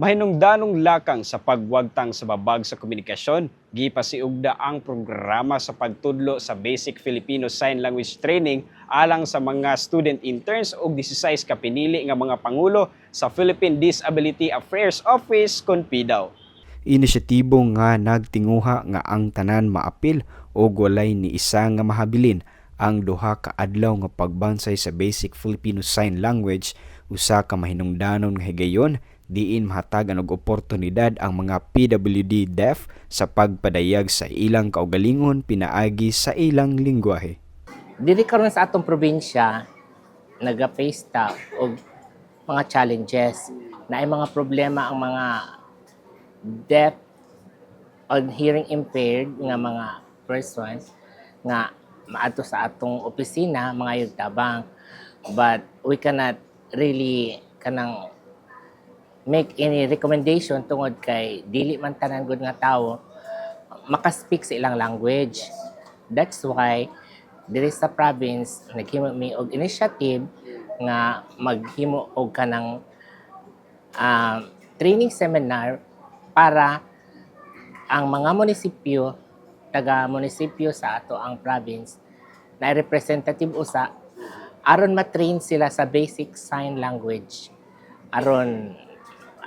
Mahinungdanong lakang sa pagwagtang sa babag sa komunikasyon, gipasiugda ang programa sa pagtudlo sa Basic Filipino Sign Language Training alang sa mga student interns ug 16 ka pinili nga mga pangulo sa Philippine Disability Affairs Office Conpidaw. inisyatibo nga nagtinguha nga ang tanan maapil o walay ni isa nga mahabilin ang duha ka adlaw nga pagbansay sa basic Filipino Sign Language usa ka mahinungdanon nga higayon diin mahatagan og oportunidad ang mga PWD deaf sa pagpadayag sa ilang kaugalingon pinaagi sa ilang lingwahe. Dili karon sa atong probinsya naga-face ta og mga challenges na ay mga problema ang mga deaf or hearing impaired nga mga persons nga maato sa atong opisina mga yugtabang but we cannot really kanang make any recommendation tungod kay dili man tanan gud nga tawo makaspeak sa ilang language. That's why diri sa province naghimo mi og initiative nga maghimo og kanang um, training seminar para ang mga munisipyo taga munisipyo sa ato ang province na representative usa aron matrain sila sa basic sign language. Aron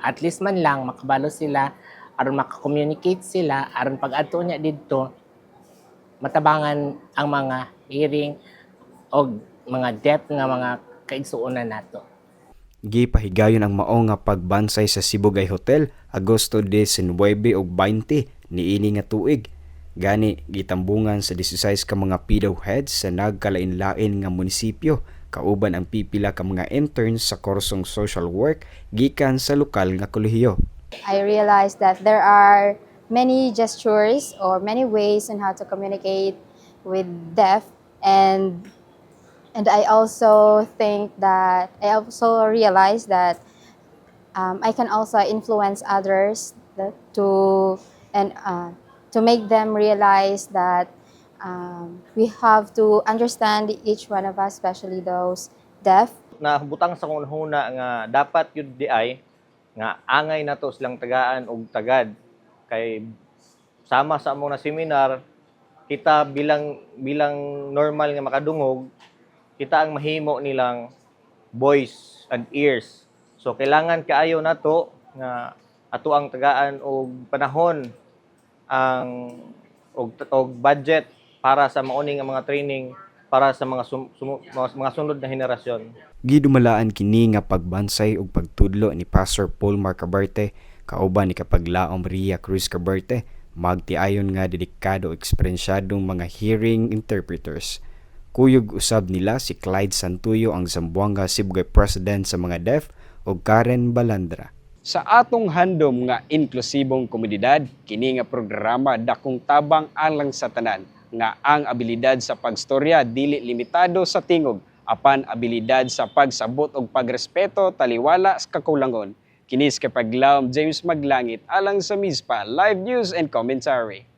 at least man lang makabalo sila aron makakommunicate sila aron pag adto niya didto matabangan ang mga hearing o mga deaf nga mga kaigsuonan nato. Gipahigayon ang mao nga pagbansay sa Sibugay Hotel Agosto 19 ug 20 niini nga tuig. Gani gitambungan sa 16 ka mga PIDO heads sa nagkalain-lain nga munisipyo kauban ang pipila ka mga interns sa kursong social work gikan sa lokal nga kolehiyo. I realized that there are many gestures or many ways on how to communicate with deaf and and I also think that I also realized that um, I can also influence others to and uh, to make them realize that um, we have to understand each one of us, especially those deaf, na butang sa kunhuna nga dapat yun di ay nga angay na to silang tagaan og tagad. Kay sama sa among na seminar kita bilang bilang normal nga makadungog kita ang mahimo nilang voice and ears. So kailangan kaayo nato nga ato ang tagaan og panahon ang og, og budget para sa mauni nga mga training para sa mga sum, sumu- mga, mga sunod na henerasyon Gidumalaan kini nga pagbansay ug pagtudlo ni Pastor Paul Marcabarte kauban ni kapaglaom Maria Cruz Cabarte magtiayon nga dedikado ug eksperyensyadong mga hearing interpreters. Kuyog usab nila si Clyde Santuyo ang Zamboanga Sibugay President sa mga deaf ug Karen Balandra. Sa atong handom nga inklusibong komunidad, kini nga programa dakong tabang alang sa tanan nga ang abilidad sa pagstorya dili limitado sa tingog apan abilidad sa pagsabot ug pagrespeto taliwala sa kakulangon. Kinis kay paglawom James Maglangit alang sa MISPA Live News and Commentary.